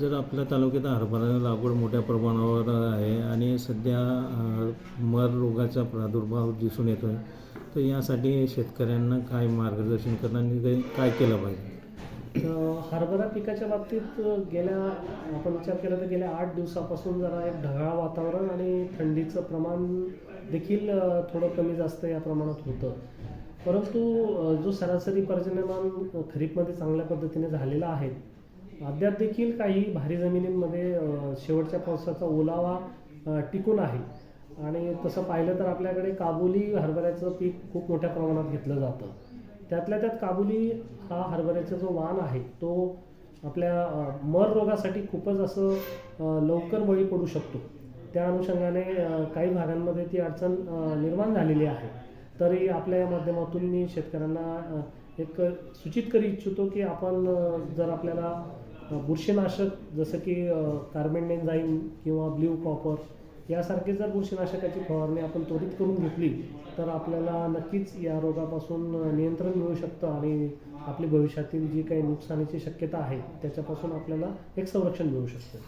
जर आपल्या तालुक्यात हरभरा लागवड मोठ्या प्रमाणावर आहे आणि सध्या मर रोगाचा प्रादुर्भाव दिसून येतो आहे तर यासाठी शेतकऱ्यांना काय मार्गदर्शन करणं आणि काय- काय केलं पाहिजे? हरभरा पिकाच्या बाबतीत गेल्या आपण विचार केला तर गेल्या आठ दिवसापासून जरा एक ढगाळ वातावरण आणि थंडीचं प्रमाण देखील थोडं कमी जास्त या प्रमाणात होतं. परंतु जो सरासरी पर्जन्यमान खरीपमध्ये चांगल्या पद्धतीने झालेला आहे अद्याप देखील काही भारी जमिनींमध्ये शेवटच्या पावसाचा ओलावा टिकून आहे. आणि तसं पाहिलं तर आपल्याकडे काबुली हरभऱ्याचं पीक खूप मोठ्या प्रमाणात घेतलं जातं. त्यातल्या त्यात काबुली हा हरभऱ्याचा जो वाण आहे तो आपल्या मर रोगासाठी खूपच असं लवकर बळी पडू शकतो. त्या अनुषंगाने काही भागांमध्ये ती अडचण निर्माण झालेली आहे. तरी आपल्या या माध्यमातून मी शेतकऱ्यांना एक सूचित करू इच्छितो की आपण जर आपल्याला बुरशीनाशक जसं की कार्बेंडेन्झाईम किंवा ब्ल्यू कॉपर यासारखे जर बुरशीनाशकाची फवारणी आपण त्वरित करून घेतली तर आपल्याला नक्कीच या रोगापासून नियंत्रण मिळू शकतं आणि आपली भविष्यातील जी काही नुकसानीची शक्यता आहे त्याच्यापासून आपल्याला एक संरक्षण मिळू शकतं.